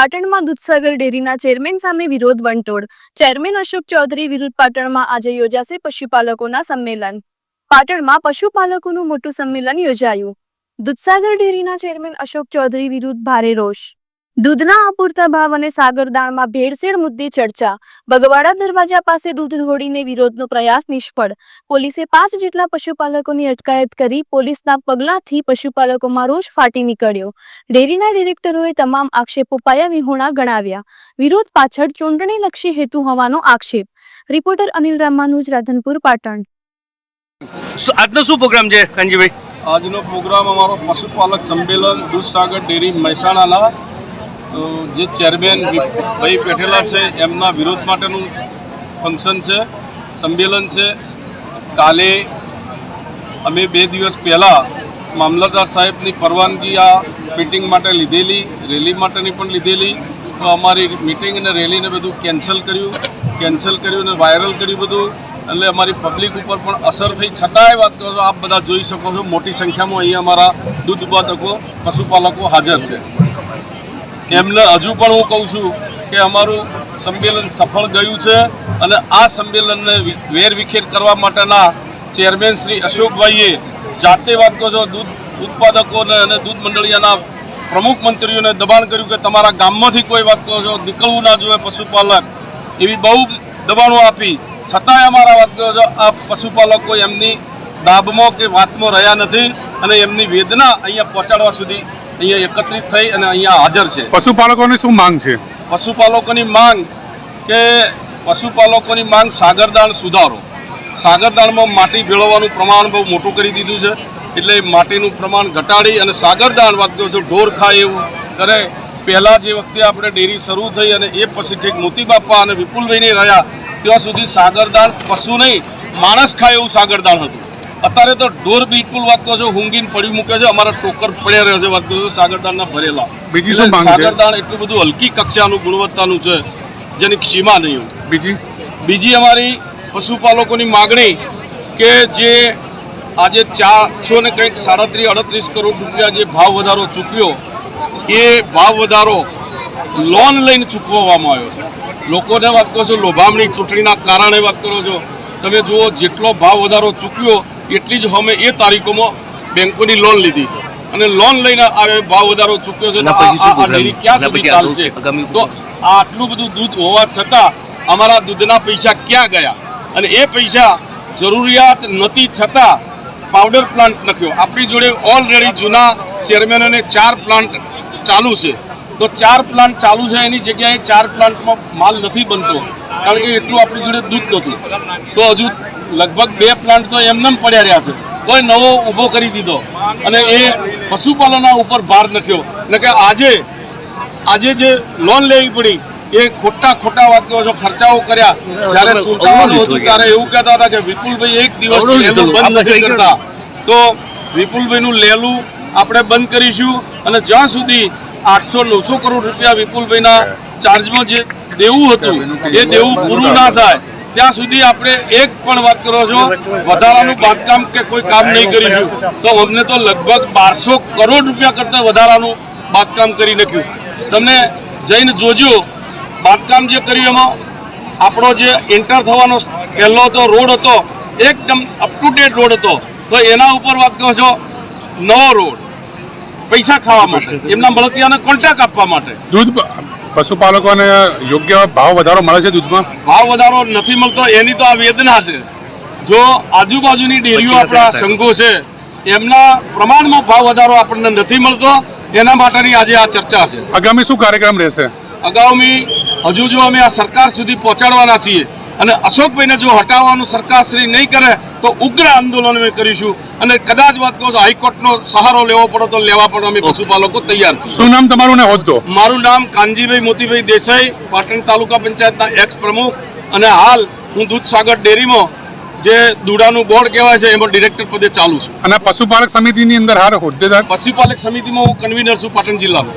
પાટણમાં દૂધસાગર ડેરીના ચેરમેન સામે વિરોધ વંટોળ. ચેરમેન અશોક ચૌધરી વિરુદ્ધ પાટણમાં આજે યોજાશે પશુપાલકોના સંમેલન. પાટણમાં પશુપાલકોનું મોટું સંમેલન યોજાયું. દૂધસાગર ડેરીના ચેરમેન અશોક ચૌધરી વિરુદ્ધ ભારે રોષ. દૂધના અપૂરતા ભાવ અને સાગરદાણમાં ભેળસેળ મુદ્દે ચર્ચા. બગવાડા દરવાજા પાસે દૂધ ઢોળીને વિરોધનો પ્રયાસ નિષ્ફળ. પોલીસે પાંચ જેટલા પશુપાલકોની અટકાયત કરી પોલીસના પગલાંથી પશુપાલકોમાં રોષ ફાટી નીકળ્યો. ડેરીના ડિરેક્ટરોએ તમામ આક્ષેપો પાયા વિહોણા ગણાવ્યા. વિરોધ પાછળ ચૂંટણીલક્ષી હેતુ હોવાનો આક્ષેપ. રિપોર્ટર અનિલ રામાનુજ રાધનપુર પાટણ. આજનો શું પ્રોગ્રામ છે કાનજીભાઈ આજનો પ્રોગ્રામ અમારો પશુપાલક સંમેલન દૂધસાગર ડેરી મહેસાણાના જે ચેરમેન ભાઈ બેઠેલા છે, એમના વિરોધ માટેનું ફંક્શન છે, સંમેલન છે. કાલે અમે બે દિવસ પહેલાં મામલતદાર સાહેબની પરવાનગી આ મિટિંગ માટે લીધેલી રેલી માટેની પણ લીધેલી. તો અમારી મિટિંગ અને રેલીને બધું કેન્સલ કર્યું કેન્સલ કર્યું અને વાયરલ કર્યું બધું. એટલે અમારી પબ્લિક ઉપર પણ અસર થઈ. છતાંય વાત કરો આપ બધા જોઈ શકો છો, મોટી સંખ્યામાં અહીંયા અમારા દૂધ ઉત્પાદકો, પશુપાલકો હાજર છે. એમને હજુ પણ હું કહું છું કે અમારું સંમેલન સફળ ગયું છે અને આ સંમેલનને વેરવિખેર કરવા માટેના ચેરમેન શ્રી અશોકભાઈએ જાતે વાત કહો છો, દૂધ ઉત્પાદકોને અને દૂધ મંડળીયાના પ્રમુખ મંત્રીઓને દબાણ કર્યું કે તમારા ગામમાંથી કોઈ વાત કહો છો, નીકળવું ના જોઈએ પશુપાલક એવી બહુ દબાણો આપી. છતાંય અમારા વાત કહો છો, આ પશુપાલકો એમની દાબમાં કે વાતમાં રહ્યા નથી અને એમની વેદના અહીંયા પહોંચાડવા સુધી અહીંયા એકત્રિત થઈ અને અહીંયા હાજર છે. પશુપાલકોની શું માંગ છે? પશુપાલકોની માંગ કે પશુપાલકોની માંગ સાગરદાણ સુધારો. સાગરદાણમાં માટી ભેળવવાનું પ્રમાણ બહુ મોટું કરી દીધું છે. એટલે માટીનું પ્રમાણ ઘટાડી અને સાગરદાણ વાત કહું છું ઢોર ખાય એવું. ત્યારે પહેલાં જે વખતે આપણે ડેરી શરૂ થઈ અને એ પછી ઠીક મોતીબાપા અને વિપુલભાઈને રહ્યા ત્યાં સુધી સાગરદાણ પશુ નહીં માણસ ખાય એવું સાગરદાણ હતું. અત્યારે તો ઢોર બિલકુલ વાત કહો છો હુંગીન પડી મૂકે છે અમારા ટોકર પડ્યા રહે છે વાત કહો છો સાગરદાણના ભરેલા. બીજી શું માંગ એટલું બધું હલકી કક્ષાનું ગુણવત્તાનું છે જેની સીમા નહીં. બીજી? બીજી અમારી પશુપાલકોની માગણી કે જે આજે ચારસો ને કંઈક સાડત્રીસ અડત્રીસ કરોડ રૂપિયા જે ભાવ વધારો ચૂક્યો એ ભાવ વધારો લોન લઈને ચૂકવવામાં આવ્યો છે. લોકોને વાત કરો છો લોભામણી ચૂંટણીના કારણે વાત કરો છો તમે જુઓ જેટલો ભાવ વધારો ચૂક્યો એટલી જ અમે એ તારીખોમાં બેંકોની લોન લીધી છે. અને લોન લઈને આ ભાવ વધારો ચૂક્યો છે ક્યાં સુધી ચાલશે? તો આ આટલું બધું દૂધ હોવા છતાં અમારા દૂધના પૈસા ક્યાં ગયા? અને એ પૈસા જરૂરિયાત નથી છતાં પાવડર પ્લાન્ટ નખ્યો. આપણી જોડે ઓલરેડી જૂના ચેરમેનોને ચાર પ્લાન્ટ ચાલુ છે. તો ચાર પ્લાન્ટ ચાલુ છે એની જગ્યાએ ચાર પ્લાન્ટમાં માલ નથી બનતો. કારણ કે એટલું આપણી જોડે દૂધ નહોતું. તો હજુ લગભગ બે પ્લાન્ટ તો એમનેમ પડ્યા રહ્યા છે. કોઈ નવો ઊભો કરી દીધો. અને એ પશુપાલનના ઉપર ભાર નાખ્યો. એટલે કે આજે આજે જે લોન લેવી પડી એ ખોટા ખોટા વાત કહો છો ખર્ચાઓ કર્યા જ્યારે ચૂંટાવાનું હતું ત્યારે એવું કહેતા હતા કે વિપુલભાઈ એક દિવસ બંધ નથી કરતા. તો વિપુલભાઈનું લેલું આપણે બંધ કરીશું અને જ્યાં સુધી આઠસો નવસો કરોડ રૂપિયા વિપુલભાઈના ચાર્જમાં જે દેવું હતું એ દેવું પૂરું ના થાય ત્યાં સુધી આપણે એક પણ વાત કરો છો, વધારાનું બાંધકામ કે કોઈ કામ નહીં કરીશું. તો અમને તો લગભગ બારસો કરોડ રૂપિયા કરતાં વધારાનું બાંધકામ કરી નાખ્યું. તમને જઈને જોજો, બાંધકામ જે કર્યું એમાં, આપણો જે એન્ટર થવાનો પહેલો તો રોડ હતો, એકદમ અપ ટુ ડેટ રોડ હતો. તો એના ઉપર વાત કહો છો, નવો રોડ, પૈસા ખાવા માટે, એમના મળતિયાને કોન્ટ્રાક્ટ આપવા માટે. દૂધ પશુપાલકોને યોગ્ય ભાવ વધારો મળે છે દૂધમાં? ભાવ વધારો નથી મળતો એની તો આ વેદના છે. જો આજુબાજુની ડેરીઓ આપણા સંઘો છે એમના પ્રમાણમાં ભાવ વધારો આપણને નથી મળતો એના માટેની આજે આ ચર્ચા છે. આગામી શું કાર્યક્રમ રહેશે? આગામી હજુ જો અમે આ સરકાર સુધી પહોંચાડવાના છીએ અને અશોકભાઈને જો હટાવવાનું સરકારશ્રી નહીં કરે તો ઉગ્ર આંદોલન અમે કરીશું. અને કદાચ વાત કહો છો હાઈકોર્ટનો સહારો લેવો પડે તો લેવા પણ અમે પશુપાલકો તૈયાર છીએ. શું નામ તમારું ને હોદ્દો? મારું નામ કાનજીભાઈ મોતીભાઈ દેસાઈ પાટણ તાલુકા પંચાયતના એક્સ પ્રમુખ. અને હાલ હું દૂધસાગર ડેરીમાં જે દુડાનું બોર્ડ કહેવાય છે એમાં ડિરેક્ટર પદે ચાલુ છું. અને પશુપાલક સમિતિની અંદર હાર હોદ્દેદાર? પશુપાલક સમિતિમાં હું કન્વીનર છું પાટણ જિલ્લાનો.